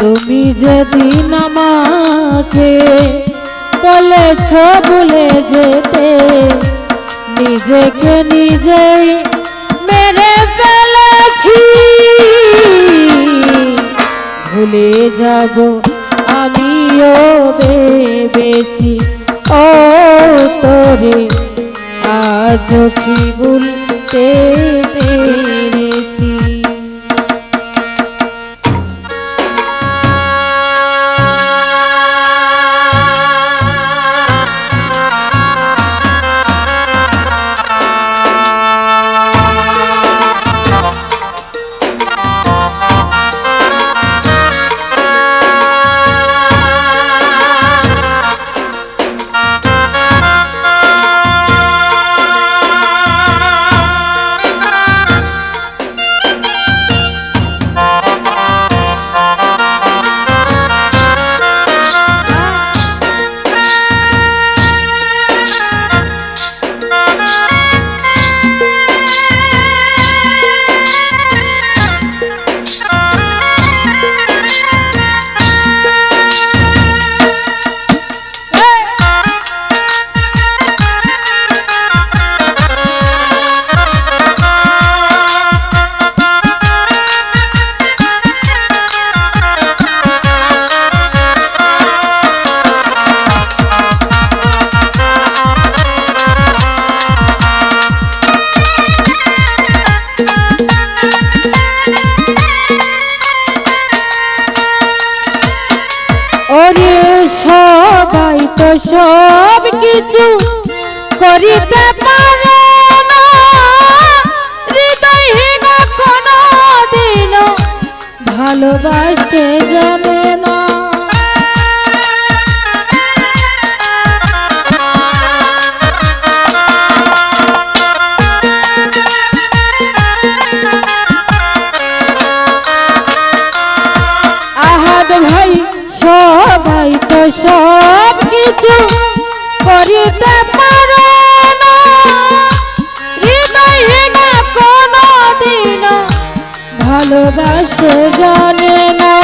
তুমি যেদিন আমাকে বলেছ ভুলে যেতে, নিজেকে নিজেই মেরে ফেলেছি। ভুলে যাব আমিও ভেবেছি, ও তোরে আজ কি ভুলতে সব কিছু করিতে পারে না। কোনো দিন ভালোবাসতে জানে না। ভালোবাসতে জানে না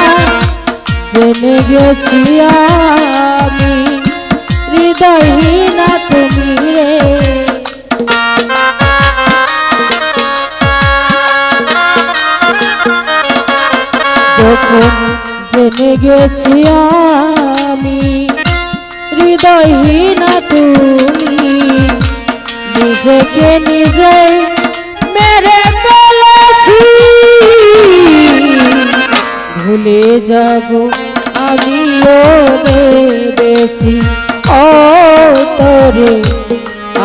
জেনে গেছি আমি হৃদয়হীনা তুমি রে। জেনে গেছি আমি হৃদয়হীনা যাব আমিও ভেবেছি ও তোরে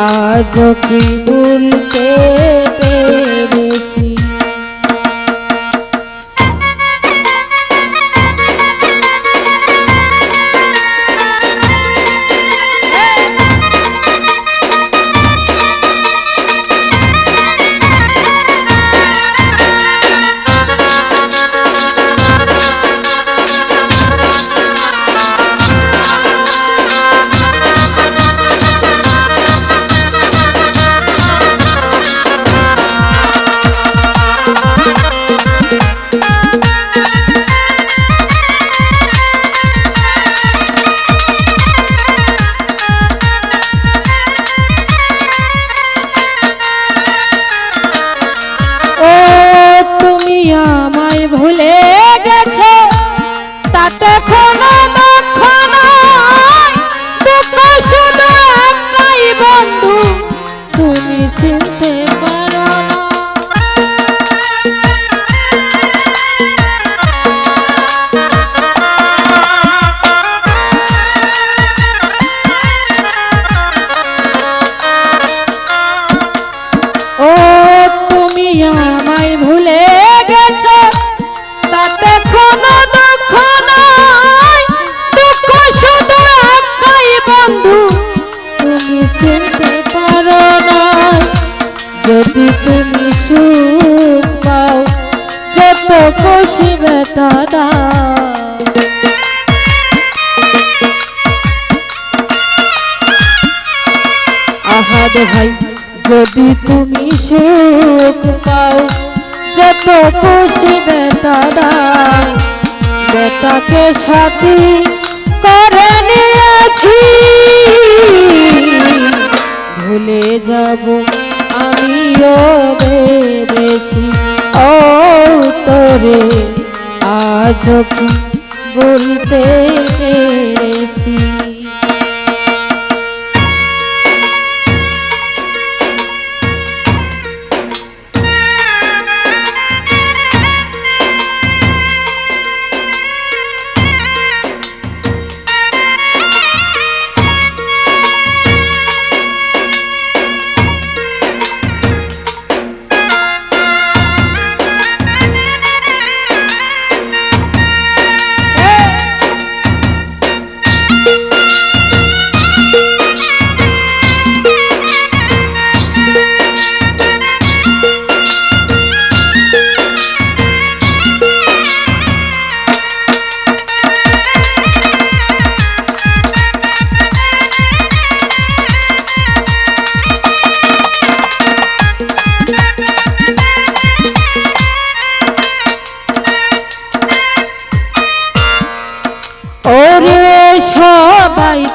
আজ কি ভুলতে পেরেছি চিনতে পারো না। যদি তুমি সুখ পাও, যত খুশি বেটা আহাদ ভাই, যদি তুমি সুখ পাও, যত খুশি বেতারা বেতাকে সাথী করে নিয়েছি। ভুলে যাব। আমিও ভেবেছি ও তোরে আজ বলতে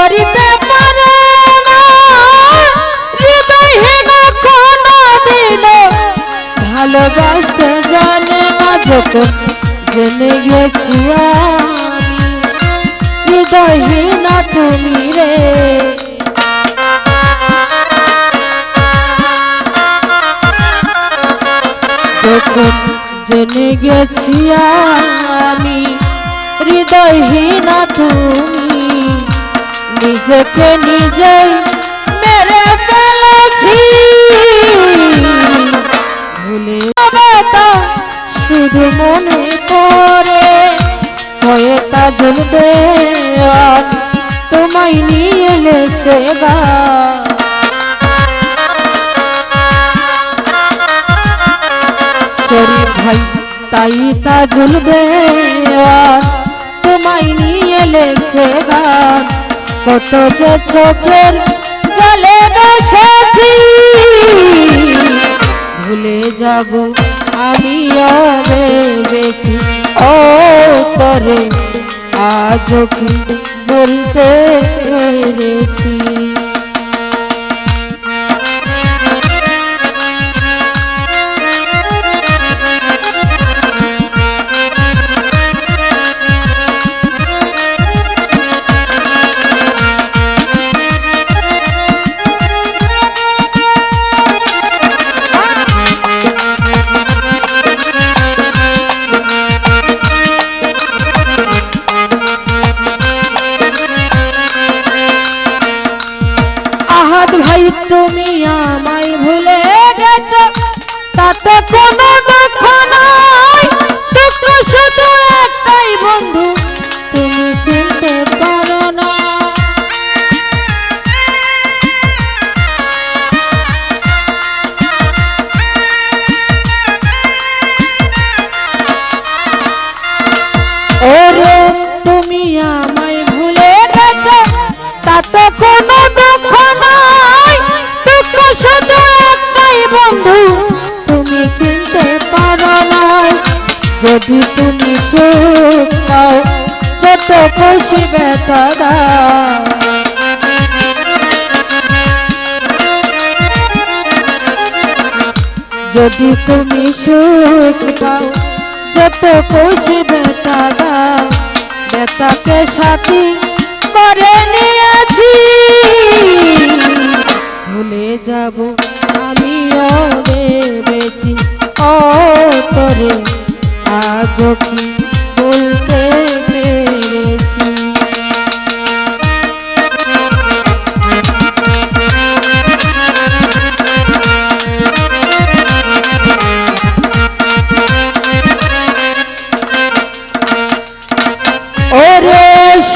করিতে পারে না। হৃদয়হীন কোনো দিন ভালোবাসতে জানে না যখন জেনে গেছি হৃদয়হীন তুমি রে। যখন জেনে গেছি আমি। হৃদয়হীনা তুমি নিজেকে নিজেই মেরে ফেলেছি। ভুলে তা শুধু মনে করে হয়ে তা জ্বলবে তোমায় নিয়ে এলে সেবা শরীর ভাই, তাই তা আর তোমায় নিয়ে লেগছে গান কত যে চোখের জলে বসেছি ভুলে যাব আমি ভেবেছি ও তরে আজ বলতে পেরেছি চিনতে পারো নাই। যদি তুমি সুখ পাও যত খুশি দাও। যদি তুমি সুখ পাও যত খুশি বেতা দাও। বেতাকে সাথী করে নিয়েছি। তোরে আজ কি বলতে পেরেছি।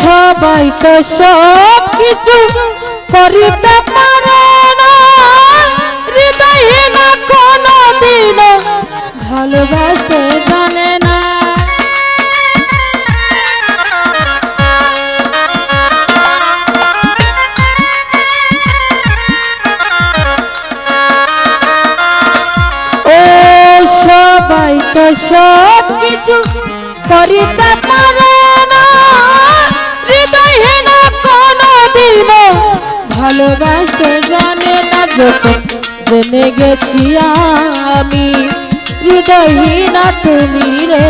সবাই তো সব কিছু করিতে পারে না। হৃদয়হীন কোনো দিন ভালোবাসতে জানে না। ও সবাই তো সব কিছু করিতে পারে না। দিন ভালোবাসতে জানে না যখন জেনে গেছি আমি। হৃদয়হীন তুমি রে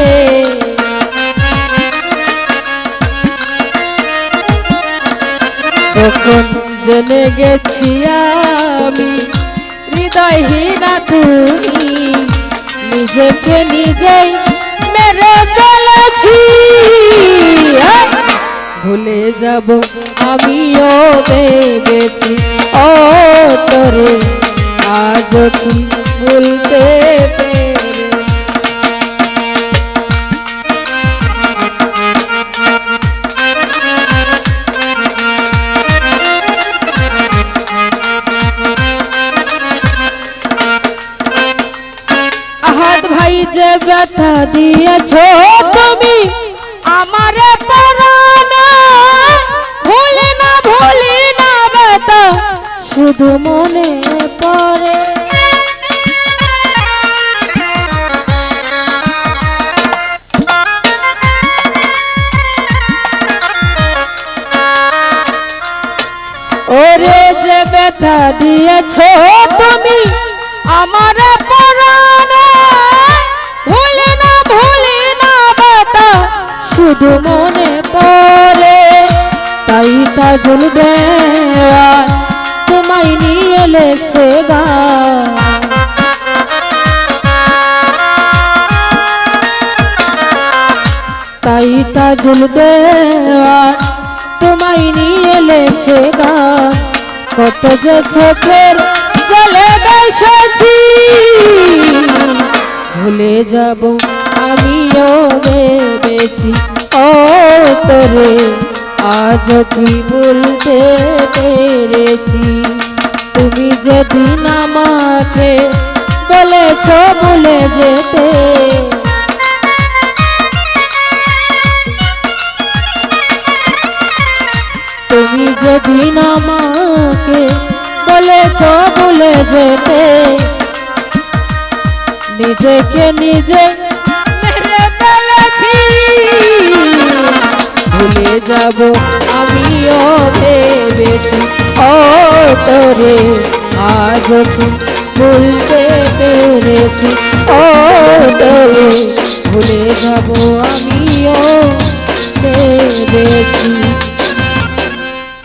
যখন জেনে গেছি আমি, হৃদয়হীনা তুমি নিজেকে নিজেই মেরে? ভুলে যাব আমিও ভেবেছি, ও তোরে আজ কি ভুলতে দিয়েছ তুমি আমার ভুলি না ভুলি না শুধু মনে পড়ে। তাই তা জ্বলবে তোমায় নিয়ে গা। তাই তা জ্বলবে তোমায় নিয়ে লেছে গান কত যে চোখের জলে বসেছি, ভুলে যাব আমিও ভেবেছি, ও তোরে আজ কি বলতে পেরেছি? তুমি যেদিন আমাকে বলেছ ভুলে যেতে, তুমি যেদিন আমাকে বলেছ বলে যেতে? নিজেকে নিজে ভুলে যাব আমিও ভেবেছি, ও তোরে আজ ভুলতে পেরেছি? ও তোরে ভুলে যাব আমিও ভেবেছি।